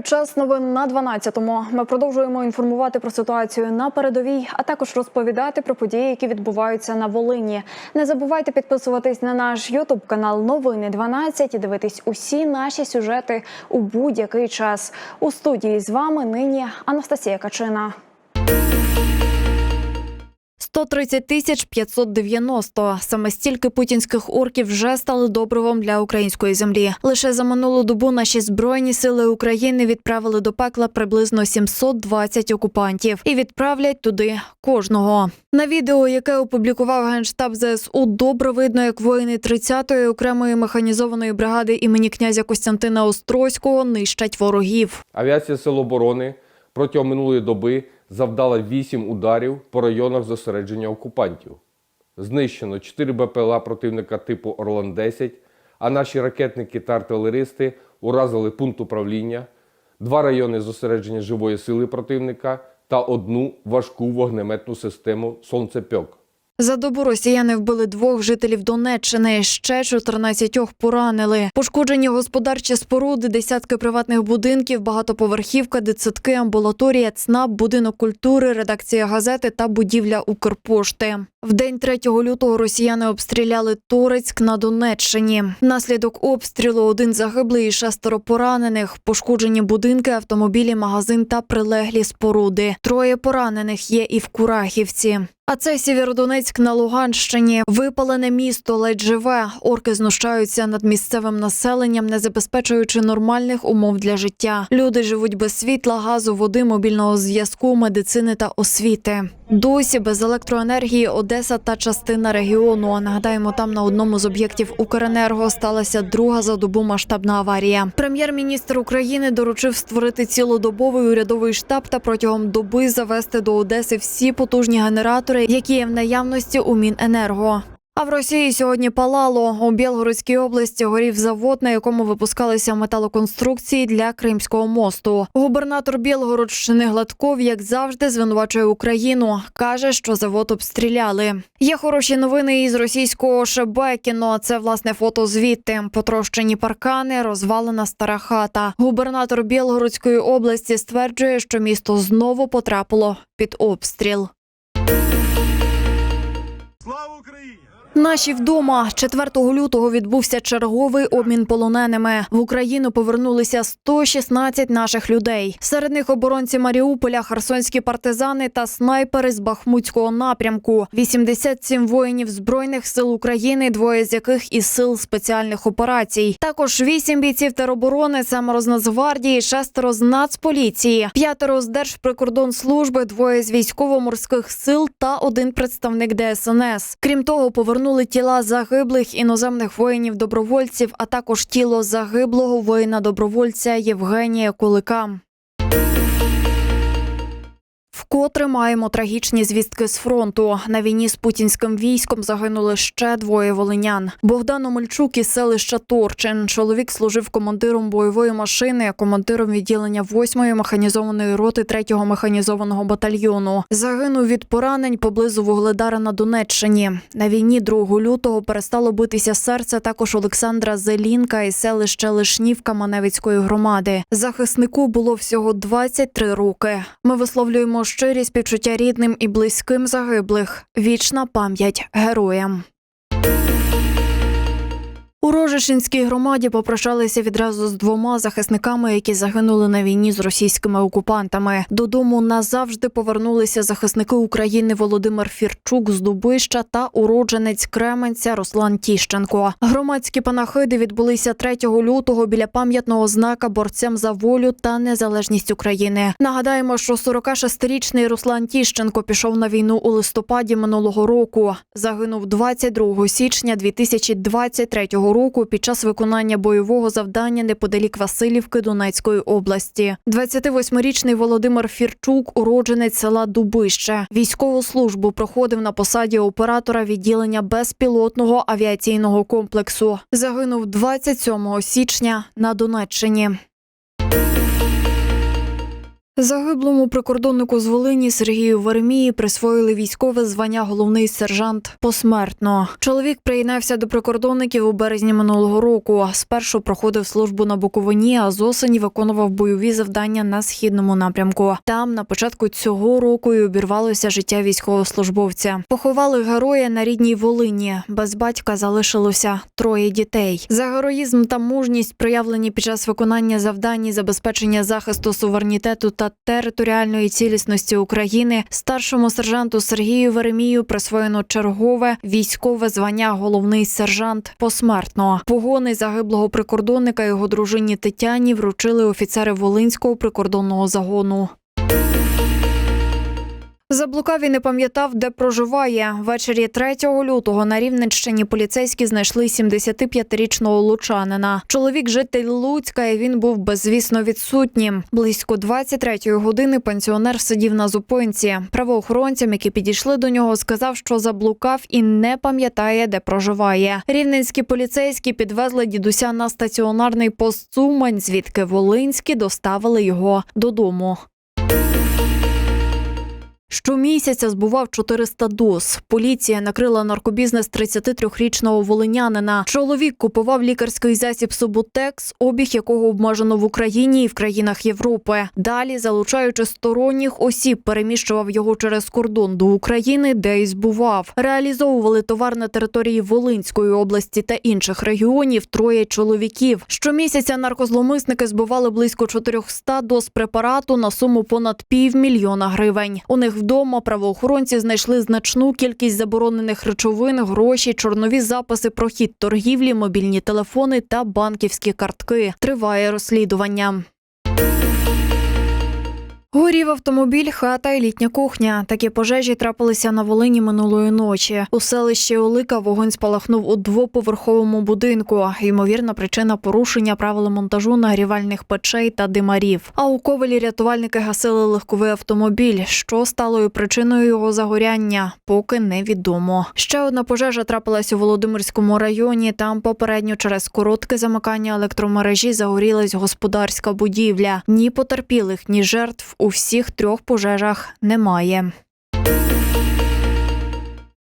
Вітаю час новин на 12-му. Ми продовжуємо інформувати про ситуацію на передовій, а також розповідати про події, які відбуваються на Волині. Не забувайте підписуватись на наш Ютуб канал Новини 12 і дивитись усі наші сюжети у будь-який час. У студії з вами нині Анастасія Качина. 130 тисяч 590. Саме стільки путінських орків вже стали добривом для української землі. Лише за минулу добу наші збройні сили України відправили до пекла приблизно 720 окупантів і відправлять туди кожного. На відео, яке опублікував генштаб ЗСУ, добре видно, як воїни 30-ї окремої механізованої бригади імені князя Костянтина Острозького нищать ворогів. Авіація Сил оборони протягом минулої доби завдала 8 ударів по районах зосередження окупантів. Знищено 4 БПЛА противника типу Орлан-10, а наші ракетники та артилеристи уразили пункт управління, два райони зосередження живої сили противника та одну важку вогнеметну систему «Сонцепьок». За добу росіяни вбили двох жителів Донеччини. Ще 14 поранили. Пошкоджені господарчі споруди, десятки приватних будинків, багатоповерхівка, дитсадки, амбулаторія, ЦНАП, будинок культури, редакція газети та будівля Укрпошти. В день 3 лютого росіяни обстріляли Торецьк на Донеччині. Внаслідок обстрілу один загиблий і шестеро поранених. Пошкоджені будинки, автомобілі, магазин та прилеглі споруди. Троє поранених є і в Курахівці. А це Сєвєродонецьк на Луганщині. Випалене місто ледь живе. Орки знущаються над місцевим населенням, не забезпечуючи нормальних умов для життя. Люди живуть без світла, газу, води, мобільного зв'язку, медицини та освіти. Досі без електроенергії Одеса та частина регіону. А Нагадаємо, там на одному з об'єктів Укренерго сталася друга за добу масштабна аварія. Прем'єр-міністр України доручив створити цілодобовий урядовий штаб та протягом доби завести до Одеси всі потужні генератори, які є в наявності у Міненерго. А в Росії сьогодні палало у Білгородській області горів завод, на якому випускалися металоконструкції для Кримського мосту. Губернатор Білгородщини Гладков, як завжди, звинувачує Україну. каже, що завод обстріляли. Є хороші новини із російського Шебекіно. Це власне фото звідти. Потрощені паркани, розвалена стара хата. Губернатор Білгородської області стверджує, що місто знову потрапило під обстріл. Наші вдома 4 лютого відбувся черговий обмін полоненими. В Україну повернулися 116 наших людей. Серед них оборонці Маріуполя, херсонські партизани та снайпери з Бахмутського напрямку. 87 воїнів збройних сил України, двоє з яких із сил спеціальних операцій. Також 8 бійців тероборони, семеро з Нацгвардії, шестеро з Нацполіції, п'ятеро з Держприкордонслужби, двоє з військово-морських сил та один представник ДСНС. Крім того, повернули тіла загиблих іноземних воїнів-добровольців, а також тіло загиблого воїна-добровольця Євгенія Кулика. Вкотре маємо трагічні звістки з фронту. На війні з путінським військом загинули ще двоє волинян. Богдан Омельчук із селища Торчин. Чоловік служив командиром бойової машини, командиром відділення 8-ї механізованої роти 3-го механізованого батальйону. Загинув від поранень поблизу Вугледара на Донеччині. На війні 2 лютого перестало битися серце також Олександра Зелінка із селища Лишнівка Маневицької громади. Захиснику було всього 23 роки. Ми висловлюємо щирі співчуття рідним і близьким загиблих. Вічна пам'ять героям. У Рожешинській громаді попрощалися відразу з двома захисниками, які загинули на війні з російськими окупантами. Додому назавжди повернулися захисники України Володимир Фірчук з Дубища та уродженець Кременця Руслан Тіщенко. Громадські панахиди відбулися 3 лютого біля пам'ятного знака борцям за волю та незалежність України. Нагадаємо, що 46-річний Руслан Тіщенко пішов на війну у листопаді минулого року. Загинув 22 січня 2023 року року під час виконання бойового завдання неподалік Васильівки Донецької області. 28-річний Володимир Фірчук, уродженець села Дубище. Військову службу проходив на посаді оператора відділення безпілотного авіаційного комплексу. Загинув 27 січня на Донеччині. Загиблому прикордоннику з Волині Сергію Веремії присвоїли військове звання головний сержант посмертно. Чоловік приєднався до прикордонників у березні минулого року. Спершу проходив службу на Буковині, а з осені виконував бойові завдання на східному напрямку. Там на початку цього року й обірвалося життя військовослужбовця. Поховали героя на рідній Волині. Без батька залишилося троє дітей. За героїзм та мужність, проявлені під час виконання завдань і забезпечення захисту суверенітету та територіальної цілісності України, старшому сержанту Сергію Веремію присвоєно чергове військове звання головний сержант посмертно. Погони загиблого прикордонника його дружині Тетяні вручили офіцери Волинського прикордонного загону. Заблукав і не пам'ятав, де проживає. Ввечері 3 лютого на Рівненщині поліцейські знайшли 75-річного лучанина. Чоловік житель Луцька, і він був безвісно відсутнім. Близько 23-ї години пенсіонер сидів на зупинці. Правоохоронцям, які підійшли до нього, сказав, що заблукав і не пам'ятає, де проживає. Рівненські поліцейські підвезли дідуся на стаціонарний пост Цумань, звідки Волинські доставили його додому. Щомісяця збував 400 доз. Поліція накрила наркобізнес 33-річного волинянина. Чоловік купував лікарський засіб Суботекс, обіг якого обмежено в Україні і в країнах Європи. Далі, залучаючи сторонніх осіб, переміщував його через кордон до України, де й збував. Реалізовували товар на території Волинської області та інших регіонів троє чоловіків. Щомісяця наркозломисники збували близько 400 доз препарату на суму понад півмільйона гривень. У них вдома правоохоронці знайшли значну кількість заборонених речовин, гроші, чорнові записи про хід торгівлі, мобільні телефони та банківські картки. Триває розслідування. Горів автомобіль, хата і літня кухня. Такі пожежі трапилися на Волині минулої ночі. У селищі Олика вогонь спалахнув у двоповерховому будинку. Ймовірна причина порушення правил монтажу нагрівальних печей та димарів. А у ковелі рятувальники гасили легковий автомобіль. Що стало причиною його загоряння, поки невідомо. Ще одна пожежа трапилась у Володимирському районі. Там попередньо через коротке замикання електромережі загорілась господарська будівля. Ні потерпілих, ні жертв у всіх трьох пожежах немає.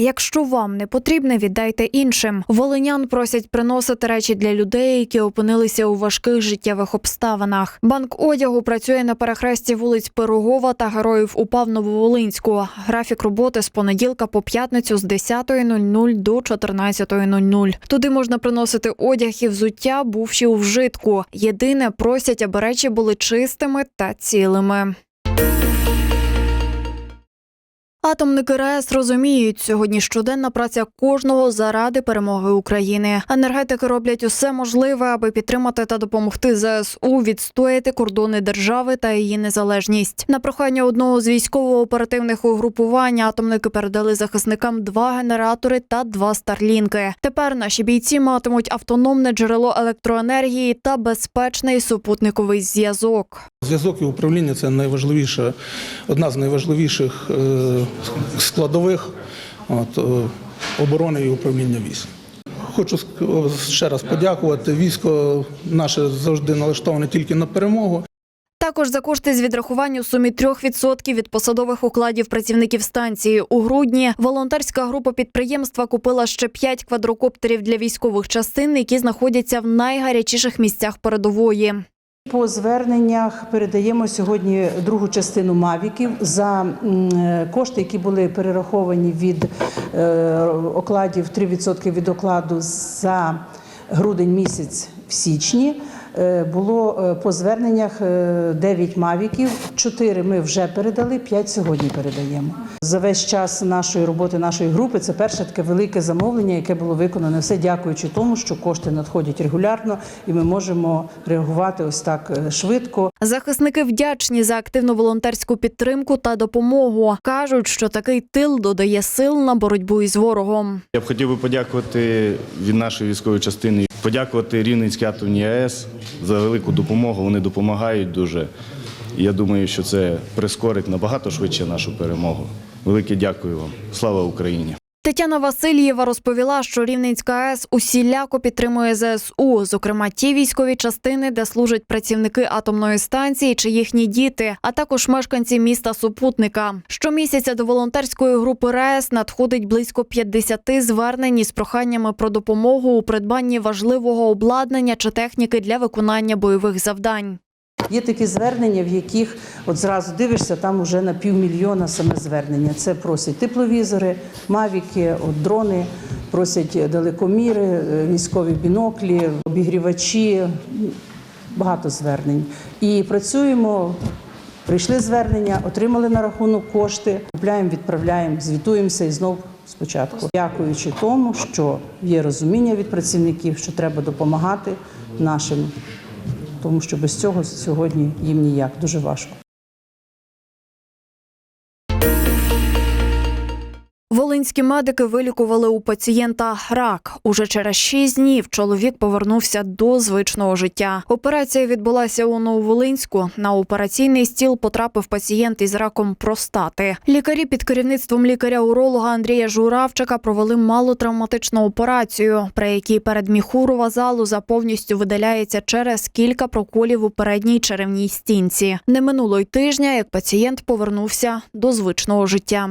Якщо вам не потрібне, віддайте іншим. Волинян просять приносити речі для людей, які опинилися у важких життєвих обставинах. Банк одягу працює на перехресті вулиць Пирогова та Героїв УПА в Нововолинську. Графік роботи з понеділка по п'ятницю з 10.00 до 14.00. Туди можна приносити одяг і взуття, бувші у вжитку. Єдине просять, аби речі були чистими та цілими. Атомники РАЕС розуміють, сьогодні щоденна праця кожного заради перемоги України. Енергетики роблять усе можливе, аби підтримати та допомогти ЗСУ відстояти кордони держави та її незалежність. На прохання одного з військово-оперативних угрупувань атомники передали захисникам два генератори та два старлінки. Тепер наші бійці матимуть автономне джерело електроенергії та безпечний супутниковий зв'язок. Зв'язок і управління це найважливіша, одна з найважливіших е, складових от, е, оборони і управління військ. Хочу ще раз подякувати. Військо наше завжди налаштоване тільки на перемогу. Також за кошти з відрахування у сумі 3% від посадових укладів працівників станції у грудні волонтерська група підприємства купила ще 5 квадрокоптерів для військових частин, які знаходяться в найгарячіших місцях передової. По зверненнях передаємо сьогодні другу частину мавіків за е, кошти, які були перераховані від е, окладів 3% від окладу за грудень місяць в січні. Е, Було е, по зверненнях 9 мавіків, 4 ми вже передали, 5 сьогодні передаємо. За весь час нашої роботи, нашої групи, це перше таке велике замовлення, яке було виконане. Все дякуючи тому, що кошти надходять регулярно, і ми можемо реагувати ось так е, швидко. Захисники вдячні за активну волонтерську підтримку та допомогу. кажуть, що такий тил додає сил на боротьбу із ворогом. Я б хотів би подякувати від нашої військової частини, подякувати Рівненській атомній АЕС за велику допомогу. Вони допомагають дуже. Я думаю, що це прискорить набагато швидше нашу перемогу. Велике дякую вам. Слава Україні! Тетяна Васильєва розповіла, що Рівненська АЕС усіляко підтримує ЗСУ, зокрема ті військові частини, де служать працівники атомної станції чи їхні діти, а також мешканці міста Супутника. Щомісяця до волонтерської групи РАЕС надходить близько 50 звернень із проханнями про допомогу у придбанні важливого обладнання чи техніки для виконання бойових завдань. Є такі звернення, в яких от зразу дивишся, там вже на півмільйона саме звернення. Це просять тепловізори, мавіки, от дрони, просять далекоміри, е, військові біноклі, обігрівачі. Багато звернень. І працюємо. Прийшли звернення, отримали на рахунок кошти, купляємо, відправляємо, звітуємося і знов спочатку. Дякуючи тому, що є розуміння від працівників, що треба допомагати нашим тому що без цього сьогодні їм ніяк дуже важко. Волинські медики вилікували у пацієнта рак. Уже через шість днів чоловік повернувся до звичного життя. Операція відбулася у Нововолинську. На операційний стіл потрапив пацієнт із раком простати. Лікарі під керівництвом лікаря-уролога Андрія Журавчика провели малотравматичну операцію, при якій передміхурова залоза повністю видаляється через кілька проколів у передній черевній стінці. Не минуло й тижня, як пацієнт повернувся до звичного життя.